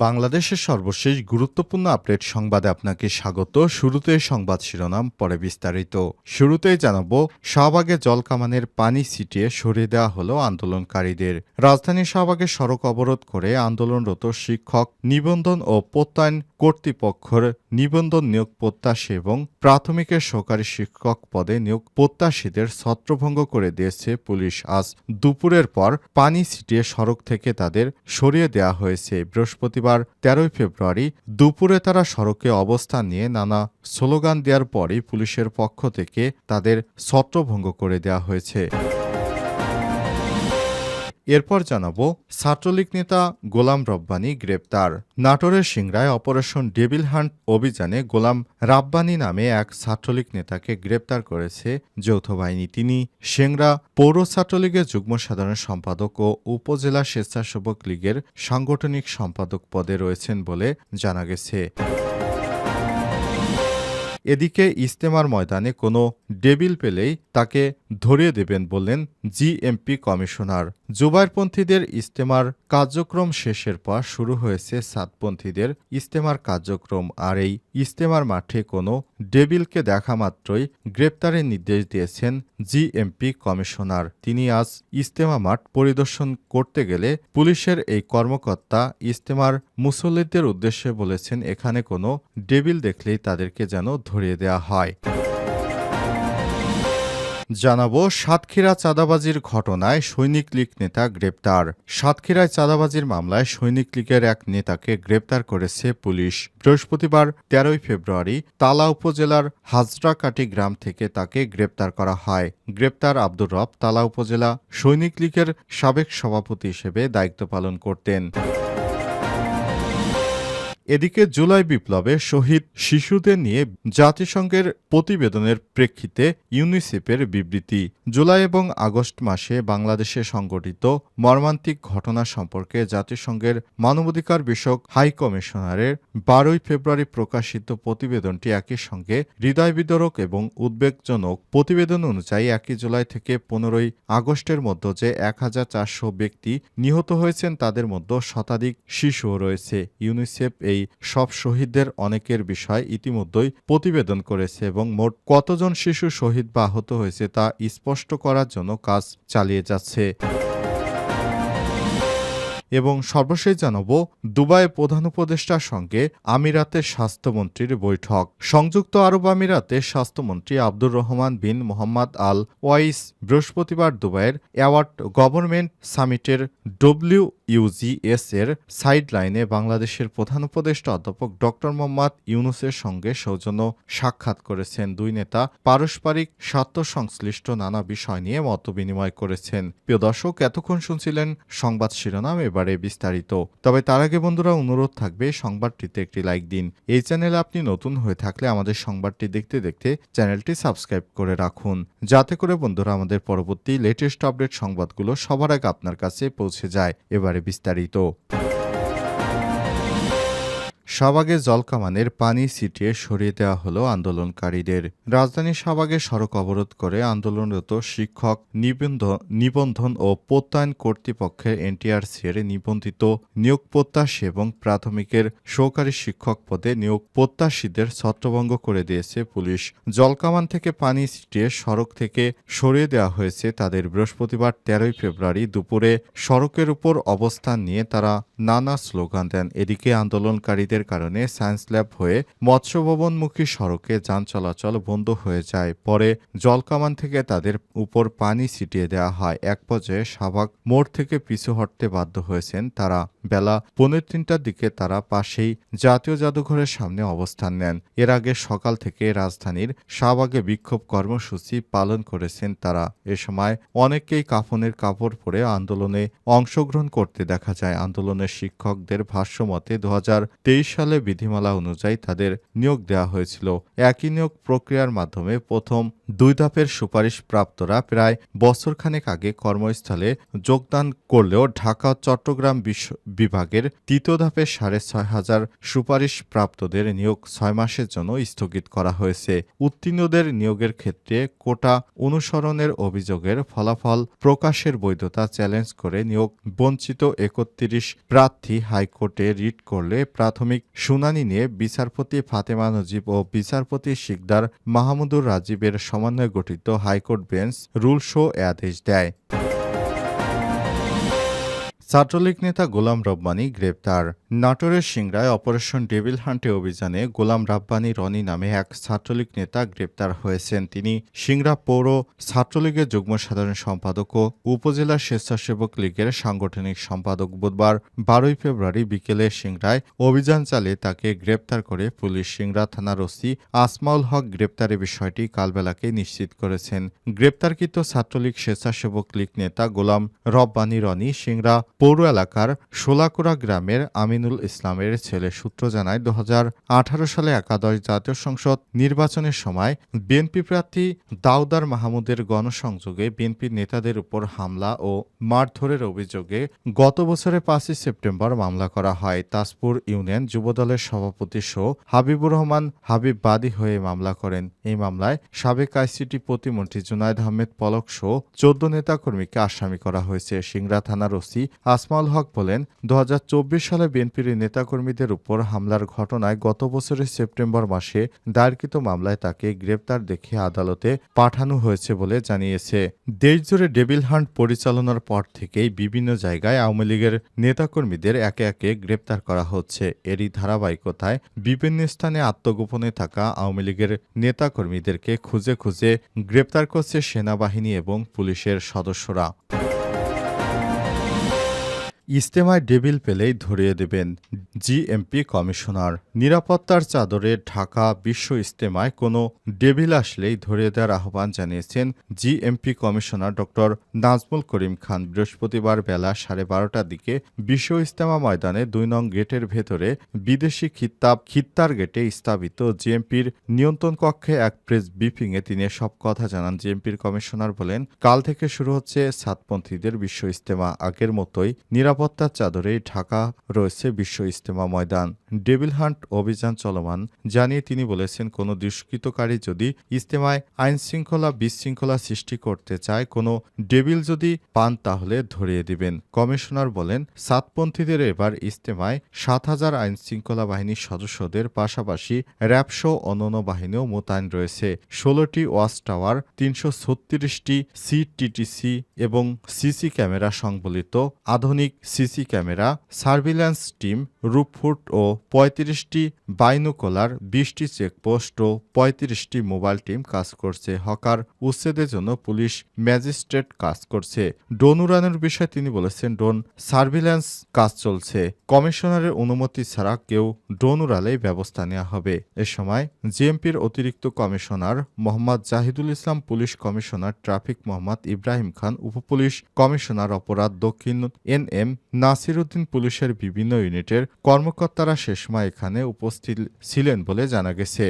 বাংলাদেশের সর্বশেষ গুরুত্বপূর্ণ আপডেট সংবাদে আপনাকে স্বাগত। শুরুতে সংবাদ শিরোনাম, পরে বিস্তারিত। শুরুতেই জানাব, শাহবাগে জলকামানের পানি ছিটিয়ে সরিয়ে দেওয়া হলো আন্দোলনকারীদের। রাজধানী শাহবাগে সড়ক অবরোধ করে আন্দোলনরত শিক্ষক নিবন্ধন ও প্রত্যয়ন কর্তৃপক্ষের নিবন্ধন নিয়োগ প্রত্যাশী এবং প্রাথমিকের সহকারী শিক্ষক পদে নিয়োগ প্রত্যাশীদের ছত্রভঙ্গ করে দিয়েছে পুলিশ। আজ দুপুরের পর পানি ছিটিয়ে সড়ক থেকে তাদের সরিয়ে দেওয়া হয়েছে। বৃহস্পতিবার, তেরোই ফেব্রুয়ারি, দুপুরে তারা সড়কে অবস্থান নিয়ে নানা স্লোগান দেওয়ার পরই পুলিশের পক্ষ থেকে তাদের ছত্রভঙ্গ করে দেওয়া হয়েছে। এরপর জানাব, ছাত্রলীগ নেতা গোলাম রব্বানি গ্রেপ্তার। নাটোরের সিংড়ায় অপারেশন ডেভিল হান্ট অভিযানে গোলাম রাব্বানি নামে এক ছাত্রলীগ নেতাকে গ্রেপ্তার করেছে যৌথ বাহিনী। তিনি সিংড়া পৌর ছাত্রলীগের যুগ্ম সাধারণ সম্পাদক ও উপজেলা স্বেচ্ছাসেবক লীগের সাংগঠনিক সম্পাদক পদে রয়েছেন বলে জানা গেছে। এদিকে ইস্তেমার ময়দানে কোনো ডেবিল পেলেই তাকে ধরিয়ে দেবেন বললেন জিএমপি কমিশনার। জুবাইরপন্থীদের ইস্তেমার কার্যক্রম শেষের পর শুরু হয়েছে সাতপন্থীদের ইস্তেমার কার্যক্রম। আর এই ইস্তেমার মাঠে কোনো ডেবিলকে দেখা মাত্রই গ্রেপ্তারের নির্দেশ দিয়েছেন জিএমপি কমিশনার। তিনি আজ ইস্তেমা মাঠ পরিদর্শন করতে গেলে পুলিশের এই কর্মকর্তা ইস্তেমার মুসল্লিদের উদ্দেশ্যে বলেছেন, এখানে কোনো ডেবিল দেখলেই তাদেরকে যেন ধরিয়ে দেওয়া হয়। জানাব, সাতক্ষীরা চাঁদাবাজির ঘটনায় সৈনিক লীগ নেতা গ্রেপ্তার। সাতক্ষীরায় চাঁদাবাজির মামলায় সৈনিক লীগের এক নেতাকে গ্রেপ্তার করেছে পুলিশ। বৃহস্পতিবার তেরোই ফেব্রুয়ারি তালা উপজেলার হাজরাকাটি গ্রাম থেকে তাকে গ্রেপ্তার করা হয়। গ্রেপ্তার আব্দুর রব তালা উপজেলা সৈনিক লীগের সাবেক সভাপতি হিসেবে দায়িত্ব পালন করতেন। এদিকে জুলাই বিপ্লবে শহীদ শিশুদের নিয়ে জাতিসংঘের প্রতিবেদনের প্রেক্ষিতে ইউনিসেফের বিবৃতি। জুলাই এবং আগস্ট মাসে বাংলাদেশে সংঘটিত মর্মান্তিক ঘটনা সম্পর্কে জাতিসংঘের মানবাধিকার বিষয়ক হাই কমিশনারের বারোই ফেব্রুয়ারি প্রকাশিত প্রতিবেদনটি একই সঙ্গে হৃদয় বিদরক এবং উদ্বেগজনক। প্রতিবেদন অনুযায়ী একই জুলাই থেকে পনেরোই আগস্টের মধ্যে যে এক হাজার চারশো ব্যক্তি নিহত হয়েছেন, তাদের মধ্যে শতাধিক শিশুও রয়েছে। ইউনিসেফ এই সব শহীদদের অনেকের বিষয় ইতিমধ্যেই প্রতিবেদন করেছে এবং মোট কতজন শিশু শহীদ বা আহত হয়েছে তা স্পষ্ট করার জন্য কাজ চালিয়ে যাচ্ছে। এবং সর্বশেষ জানাব দুবাই প্রধান উপদেষ্টার সঙ্গে আমিরাতের স্বাস্থ্যমন্ত্রীর বৈঠক। সংযুক্ত আরব আমিরাতের স্বাস্থ্যমন্ত্রী Abdur Rahman bin Mohammed Al Owais বৃহস্পতিবার দুবাইয়ের অ্যাওয়ার্ড গভর্নমেন্ট সামিটের ডব্লিউ ইউজিএস এর সাইডলাইনে বাংলাদেশের প্রধান উপদেষ্টা অধ্যাপক ড মোহাম্মদ ইউনুসের সঙ্গে সৌজন্য সাক্ষাৎ করেছেন। দুই নেতা পারস্পরিক স্বার্থ সংশ্লিষ্ট নানা বিষয় নিয়ে মতবিনিময় করেছেন। প্রিয় দর্শক, এতক্ষণ শুনছিলেন সংবাদ শিরোনাম, এবারে বিস্তারিত। তবে তার আগে বন্ধুরা, অনুরোধ থাকবে সংবাদটিতে একটি লাইক দিন। এই চ্যানেলে আপনি নতুন হয়ে থাকলে আমাদের সংবাদটি দেখতে দেখতে চ্যানেলটি সাবস্ক্রাইব করে রাখুন। যাতে করে বন্ধুরা আমাদের পরবর্তী লেটেস্ট আপডেট সংবাদগুলো সবার আগে আপনার কাছে পৌঁছে যায়। এবারে বিস্তারিত শাহবাগে জলকামানের পানি ছিটিয়ে সরিয়ে দেওয়া হলো আন্দোলনকারীদের। রাজধানী শাহবাগে সড়ক অবরোধ করে আন্দোলনরত শিক্ষক নিবন্ধ- নিবন্ধন ও প্রত্যয়ন কর্তৃপক্ষের এনটিআরসি এর নিবন্ধিত নিয়োগ প্রত্যাশী এবং প্রাথমিকের সহকারী শিক্ষক পদে নিয়োগ প্রত্যাশীদের ছত্রভঙ্গ করে দিয়েছে পুলিশ। জলকামান থেকে পানি ছিটিয়ে সড়ক থেকে সরিয়ে দেওয়া হয়েছে তাদের বৃহস্পতিবার তেরোই ফেব্রুয়ারি দুপুরে। সড়কের উপর অবস্থান নিয়ে তারা নানা স্লোগান দেন। এদিকে আন্দোলনকারীদের কারণে সায়েন্স ল্যাব হয়ে মৎস্য ভবনমুখী সড়কে যান চলাচল বন্ধ হয়ে যায়। পরে জলকামান থেকে তাদের উপর পানি ছিটিয়ে দেওয়া হয়। এক পর্যায়ে শাহবাগ মোড় থেকে পিছু হটতে বাধ্য হয়েছেন তারা। বেলা পৌনে তিনটার দিকে তারা পাশেই জাতীয় জাদুঘরের সামনে অবস্থান নেন। এর আগে সকাল থেকে রাজধানীর শাহবাগে বিক্ষোভ কর্মসূচি পালন করেছেন তারা। এ সময় অনেকেই কাফনের কাপড় পরে আন্দোলনে অংশগ্রহণ করতে দেখা যায়। আন্দোলনের শিক্ষকদের ভাষ্যমতে দু হাজার তেইশ সালে বিধিমালা অনুযায়ী তাদের নিয়োগ দেওয়া হয়েছিল। একই নিয়োগ প্রক্রিয়ার মাধ্যমে প্রথম দুই ধাপের সুপারিশ প্রাপ্তরা প্রায় বছরখানেক আগে কর্মস্থলে যোগদান করলেও ঢাকা চট্টগ্রাম বিভাগের তৃতীয় ধাপের সাড়ে ছয় হাজার সুপারিশ প্রাপ্তদের নিয়োগ ছয় মাসের জন্য স্থগিত করা হয়েছে। উত্তীর্ণদের নিয়োগের ক্ষেত্রে কোটা অনুসরণের অভিযোগের ফলাফল প্রকাশের বৈধতা চ্যালেঞ্জ করে নিয়োগ বঞ্চিত একত্রিশ প্রার্থী হাইকোর্টে রিট করলে প্রাথমিক শুনানি নিয়ে বিচারপতি ফাতেমা নজিব ও বিচারপতি শিকদার মাহমুদুর রাজীবের সমন্বয়ে গঠিত high court bench rule show এ আদেশ দেয়। ছাত্রলীগ নেতা গোলাম রব্বানী গ্রেপ্তার। নাটোরের সিংড়ায় অপারেশন ডেভিল হান্টে অভিযানে গোলাম রাব্বানী রনি নামে এক ছাত্রলীগ নেতা গ্রেপ্তার হয়েছেন। তিনি সিংড়া পৌর ছাত্রলীগের যুগ্ম সাধারণ সম্পাদক ও উপজেলা স্বেচ্ছাসেবক লীগের সাংগঠনিক সম্পাদক বুধবার, বারোই ফেব্রুয়ারি বিকেলে সিংড়ায় অভিযান চালিয়ে তাকে গ্রেপ্তার করে পুলিশ সিংড়া থানার ওসি আসমাউল হক গ্রেপ্তারের বিষয়টি কালবেলাকে নিশ্চিত করেছেন। গ্রেপ্তারকৃত ছাত্রলীগ স্বেচ্ছাসেবক লীগ নেতা গোলাম রব্বানী রনি সিংড়া পৌর এলাকার শোলাকুড়া গ্রামের আমিনুল ইসলামের ছেলে সূত্র জানায় দু সালে একাদশ জাতীয় সংসদ নির্বাচনের সময় বিএনপি প্রার্থী দাউদার মাহমুদের গণসংযোগে বিএনপি নেতাদের উপর হামলা ও মারধরের অভিযোগে গত বছরের পাঁচই সেপ্টেম্বর মামলা করা হয়। তাজপুর ইউনিয়ন যুবদলের সভাপতি শো হাবিবুর রহমান হাবিব বাদী হয়ে মামলা করেন। এই মামলায় সাবেক আইসিটি প্রতিমন্ত্রী জুনায়দ আহমেদ পলক সহ চোদ্দ নেতাকর্মীকে আসামি করা হয়েছে। সিংড়া থানার ওসি আসমাউল হক বলেন দু হাজার চব্বিশ সালে বিএনপির নেতাকর্মীদের উপর হামলার ঘটনায় গত বছরের সেপ্টেম্বর মাসে দায়েরকৃত মামলায় তাকে গ্রেপ্তার দেখে আদালতে পাঠানো হয়েছে বলে জানিয়েছে। দেশজুড়ে ডেভিল হান্ট পরিচালনার পর থেকেই বিভিন্ন জায়গায় আওয়ামী লীগের নেতাকর্মীদের একে একে গ্রেপ্তার করা হচ্ছে। এরই ধারাবাহিকতায় বিভিন্ন স্থানে আত্মগোপনে থাকা আওয়ামী লীগের নেতাকর্মীদেরকে খুঁজে খুঁজে গ্রেপ্তার করছে সেনাবাহিনী এবং পুলিশের সদস্যরা। ইস্তেমায় ডেবিল পেলেই ধরিয়ে দেবেন জিএমপি কমিশনার। নিরাপত্তার চাদরে ঢাকা বিশ্ব ইস্তেমায় কোনো ডেবিল আসলেই ধরিয়ে দেওয়ার আহ্বান জানিয়েছেন GMP commissioner doctor Nazmul Karim Khan. বৃহস্পতিবার বেলা সাড়ে বারোটার দিকে বিশ্ব ইস্তেমা ময়দানে দুই নং গেটের ভেতরে বিদেশি খিত্তাব খিত্তার গেটে স্থাপিত জিএমপির নিয়ন্ত্রণ কক্ষে এক প্রেস ব্রিফিংয়ে তিনি সব কথা জানান। জিএমপির কমিশনার বলেন, কাল থেকে শুরু হচ্ছে সাতপন্থীদের বিশ্ব ইস্তেমা আগের মতোই নিরাপত্তার চাদরেই ঢাকা রয়েছে বিশ্ব ইস্তেমা ময়দান। ডেভিল হান্ট অভিযান চলমান, জানিয়ে তিনি বলেছেন, কোনো দুষ্কৃতকারী যদি ইস্তেমায় আইন শৃঙ্খলা বিশৃঙ্খলা সৃষ্টি করতে চায়, কোনো ডেভিল যদি পান তাহলে ধরিয়ে দিবেন। কমিশনার বলেন, সাতপন্থীদের এবার ইজতেমায় সাত হাজার আইন শৃঙ্খলা বাহিনীর সদস্যদের পাশাপাশি র্যাবসো অন্যান্য বাহিনীও মোতায়েন রয়েছে। ষোলোটি ওয়াচ টাওয়ার, তিনশো ছত্রিশটি সিটিটিসি এবং সিসি ক্যামেরা সংবলিত আধুনিক সিসি ক্যামেরা সার্ভিল্যান্স টিম, রুপফুট ও পঁয়ত্রিশটি বাইনোকোলার, বিশটি চেকপোস্ট ও পঁয়ত্রিশটি মোবাইল টিম কাজ করছে। হকার উচ্ছেদের জন্য পুলিশ ম্যাজিস্ট্রেট কাজ করছে। ড্রোন উড়ানোর বিষয়ে তিনি বলেছেন, ড্রোন সার্ভিল্যান্স কাজ চলছে। কমিশনারের অনুমতি ছাড়া কেউ ড্রোন উড়ালেই ব্যবস্থা নেওয়া হবে। এ সময় জিএমপির অতিরিক্ত commissioner Mohammad Zahidul Islam, police commissioner traffic Mohammad Ibrahim Khan, উপপুলিশ commissioner অপরাধ দক্ষিণ এন এম নাসিরুদ্দিন পুলিশের বিভিন্ন ইউনিটের কর্মকর্তারা সময় এখানে উপস্থিত ছিলেন বলে জানা গেছে।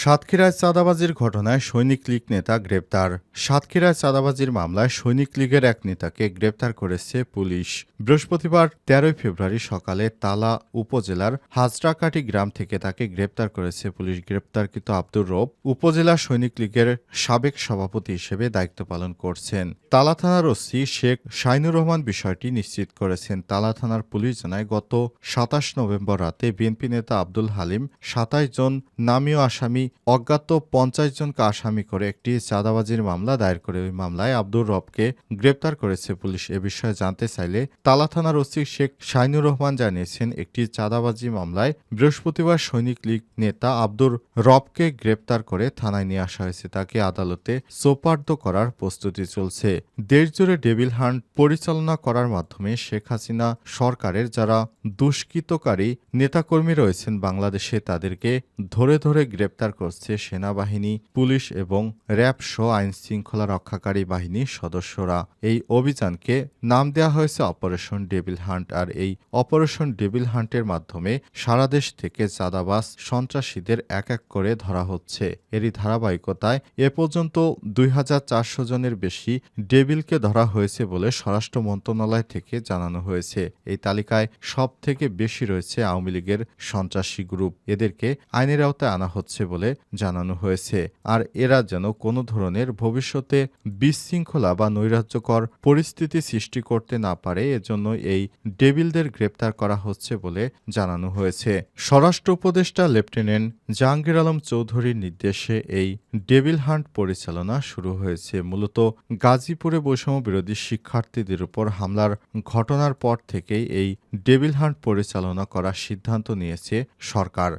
সাতক্ষীরায় চাঁদাবাজির ঘটনায় সৈনিক লীগ নেতা গ্রেপ্তার। সাতক্ষীরায় চাঁদাবাজির মামলায় সৈনিক লীগের এক নেতাকে গ্রেপ্তার করেছে পুলিশ। বৃহস্পতিবার তেরোই ফেব্রুয়ারি সকালে তালা উপজেলার হাজরাকাটি গ্রাম থেকে তাকে গ্রেপ্তার করেছে পুলিশ। গ্রেপ্তারকৃত আব্দুর রব উপজেলা সৈনিক লীগের সাবেক সভাপতি হিসেবে দায়িত্ব পালন করছেন। তালা থানার ওসি শেখ শাইনুর রহমান বিষয়টি নিশ্চিত করেছেন। তালা থানার পুলিশ জানায়, গত সাতাশ নভেম্বর রাতে বিএনপি নেতা আব্দুল হালিম সাতাশ জন নামীয় আসামি অজ্ঞাত পঞ্চাশ জনকে আসামি করে একটি চাঁদাবাজির মামলা দায়ের করে ওই মামলায় আব্দুর রবকে গ্রেপ্তার করেছে পুলিশ। এ বিষয়ে জানতে চাইলে তালা থানার ওসি শেখ শাইনুর রহমান জানিয়েছেন, একটি চাঁদাবাজি মামলায় বৃহস্পতিবার সৈনিক লীগ নেতা আব্দুর রবকে গ্রেপ্তার করে থানায় নিয়ে আসা হয়েছে। তাকে আদালতে সোপার্দ করার প্রস্তুতি চলছে। দেশজুড়ে ডেভিল হান্ট পরিচালনা করার মাধ্যমে শেখ হাসিনা সরকারের যারা দুষ্কৃতকারী নেতাকর্মী রয়েছেন বাংলাদেশে, তাদেরকে ধরে ধরে গ্রেপ্তার করছে সেনাবাহিনী, পুলিশ এবং র্যাব সহ আইন শৃঙ্খলা রক্ষাকারী বাহিনীর সদস্যরা। এই অভিযানকে নাম দেওয়া হয়েছে অপারেশন ডেভিল হান্ট আর এই অপারেশন ডেভিল হান্টের মাধ্যমে সারা দেশ থেকে চাঁদাবাজ সন্ত্রাসীদের এক এক করে ধরা হচ্ছে। এরই ধারাবাহিকতায় এ পর্যন্ত দুই হাজার চারশো জনের বেশি ডেভিলকে ধরা হয়েছে বলে স্বরাষ্ট্র মন্ত্রণালয় থেকে জানানো হয়েছে। এই তালিকায় সব থেকে বেশি রয়েছে আওয়ামী লীগের সন্ত্রাসী গ্রুপ। এদেরকে আইনের আওতায় আনা হচ্ছে বলে জানানো হয়েছে। আর এরা যেন কোনো ধরনের ভবিষ্যতে বিশৃঙ্খলা বা নৈরাজ্যকর পরিস্থিতি সৃষ্টি করতে না পারে, এজন্য এই ডেভিলদের গ্রেপ্তার করা হচ্ছে বলে জানানো হয়েছে। স্বরাষ্ট্র উপদেষ্টা লেফটেন্যান্ট জাহাঙ্গীর আলম চৌধুরীর নির্দেশে এই ডেভিল হান্ট পরিচালনা শুরু হয়েছে। মূলত গাজীপুরে বৈষম্য বিরোধী শিক্ষার্থীদের উপর হামলার ঘটনার পর থেকেই এই ডেভিল হান্ট পরিচালনা করার সিদ্ধান্ত নিয়েছে সরকার।